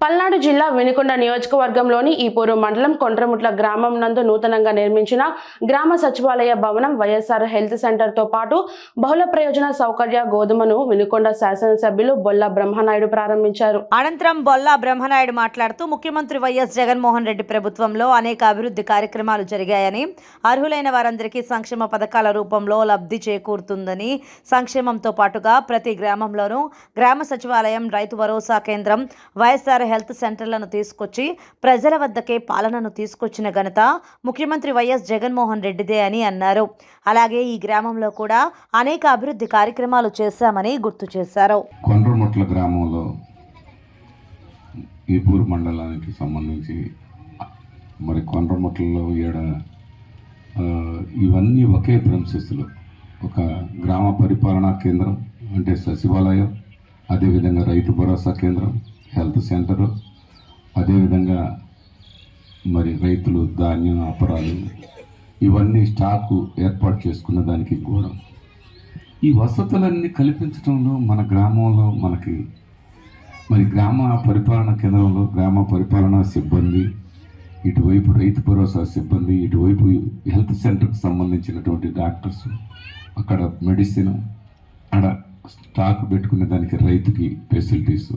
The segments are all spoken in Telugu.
పల్నాడు జిల్లా వినుకొండ నియోజకవర్గంలోని ఈపూరు మండలం కొండ్రముట్ల గ్రామం నందు నూతనంగా నిర్మించిన గ్రామ సచివాలయ భవనం వైఎస్ఆర్ హెల్త్ సెంటర్తో పాటు బహుళ ప్రయోజన సౌకర్య గోధుమను వినుకొండ శాసనసభ్యులు బొల్ల బ్రహ్మనాయుడు ప్రారంభించారు. అనంతరం బొల్ల బ్రహ్మనాయుడు మాట్లాడుతూ ముఖ్యమంత్రి వైఎస్ జగన్మోహన్ రెడ్డి ప్రభుత్వంలో అనేక అభివృద్ధి కార్యక్రమాలు జరిగాయని అర్హులైన వారందరికీ సంక్షేమ పథకాల రూపంలో లబ్ధి చేకూరుతుందని సంక్షేమంతో పాటుగా ప్రతి గ్రామంలోనూ గ్రామ సచివాలయం రైతు భరోసా కేంద్రం వైఎస్ఆర్ హెల్త్ సెంటర్లను తీసుకొచ్చి ప్రజల వద్దకే పాలనను తీసుకొచ్చిన ఘనత ముఖ్యమంత్రి వైఎస్ జగన్మోహన్ రెడ్డిదే అని అన్నారు. అలాగే ఈ గ్రామంలో కూడా అనేక అభివృద్ధి కార్యక్రమాలు చేశామని గుర్తు చేశారు. కొండ్రముట్ల గ్రామంలో ఈపూరు మండలానికి సంబంధించి మరి కొండ్రముట్లలో ఈడ ఇవన్నీ ఒకే ప్రెమిసెస్లో ఒక గ్రామ పరిపాలనా కేంద్రం అంటే సచివాలయం అదేవిధంగా రైతు భరోసా కేంద్రం హెల్త్ సెంటరు. అదేవిధంగా మరి రైతులు ధాన్యం అపరాలు ఇవన్నీ స్టాకు ఏర్పాటు చేసుకున్న దానికి గోడం. ఈ వసతులన్నీ కల్పించడంలో మన గ్రామంలో మనకి మరి గ్రామ పరిపాలన కేంద్రంలో గ్రామ పరిపాలనా సిబ్బంది ఇటువైపు రైతు భరోసా సిబ్బంది ఇటువైపు హెల్త్ సెంటర్కి సంబంధించినటువంటి డాక్టర్స్ అక్కడ మెడిసిన్ అక్కడ స్టాక్ పెట్టుకునే దానికి రైతుకి ఫెసిలిటీస్.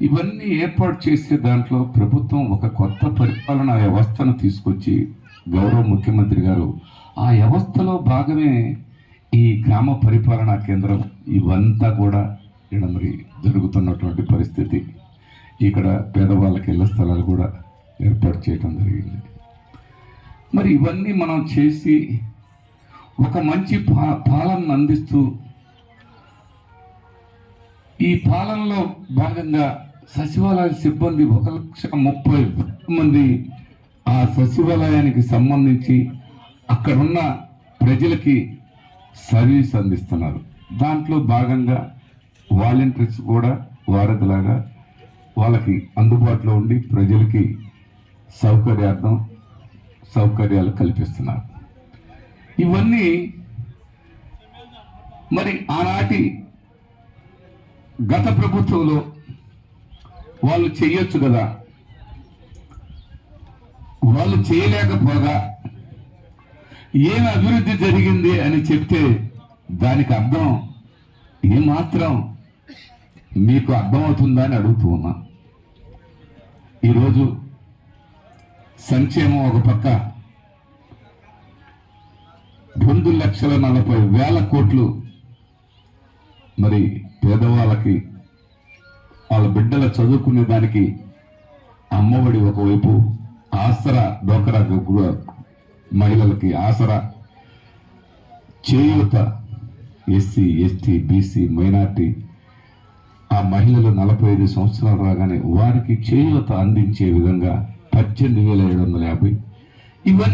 ఇవన్నీ ఏర్పాటు చేసే దాంట్లో ప్రభుత్వం ఒక కొత్త పరిపాలనా వ్యవస్థను తీసుకొచ్చి గౌరవ ముఖ్యమంత్రి గారు ఆ వ్యవస్థలో భాగమే ఈ గ్రామ పరిపాలనా కేంద్రం ఇవంతా కూడా ఇక్కడ మరి జరుగుతున్నటువంటి పరిస్థితి. ఇక్కడ పేదవాళ్ళకి ఇళ్ళ స్థలాలు కూడా ఏర్పాటు చేయడం జరిగింది. మరి ఇవన్నీ మనం చేసి ఒక మంచి పా పాలనను అందిస్తూ ఈ పాలనలో భాగంగా సచివాలయ సిబ్బంది ఒక లక్ష ముప్పై మంది ఆ సచివాలయానికి సంబంధించి అక్కడున్న ప్రజలకి సర్వీస్ అందిస్తున్నారు. దాంట్లో భాగంగా వాలంటీర్స్ కూడా వారధిలాగా వాళ్ళకి అందుబాటులో ఉండి ప్రజలకి సౌకర్యార్థం సౌకర్యాలు కల్పిస్తున్నారు. ఇవన్నీ మరి ఆనాటి గత ప్రభుత్వంలో వాళ్ళు చేయొచ్చు కదా. వాళ్ళు చేయలేకపోగా ఏం అభివృద్ధి జరిగింది అని చెప్తే దానికి అర్థం ఏమాత్రం మీకు అర్థమవుతుందా అని అడుగుతూ ఉన్నా. ఈరోజు సంక్షేమం ఒక పక్క రెండు లక్షల నలభై వేల కోట్లు మరి పేదవాళ్ళకి వాళ్ళ బిడ్డల చదువుకునే దానికి అమ్మఒడి ఒకవైపు ఆసరా డోకరా మహిళలకి Asara Cheyutha SC ST BC minority ఆ మహిళలు నలభై ఐదు సంవత్సరాలు రాగానే వారికి చేయూత అందించే విధంగా పద్దెనిమిది వేల ఏడు వందల యాభై ఇవన్నీ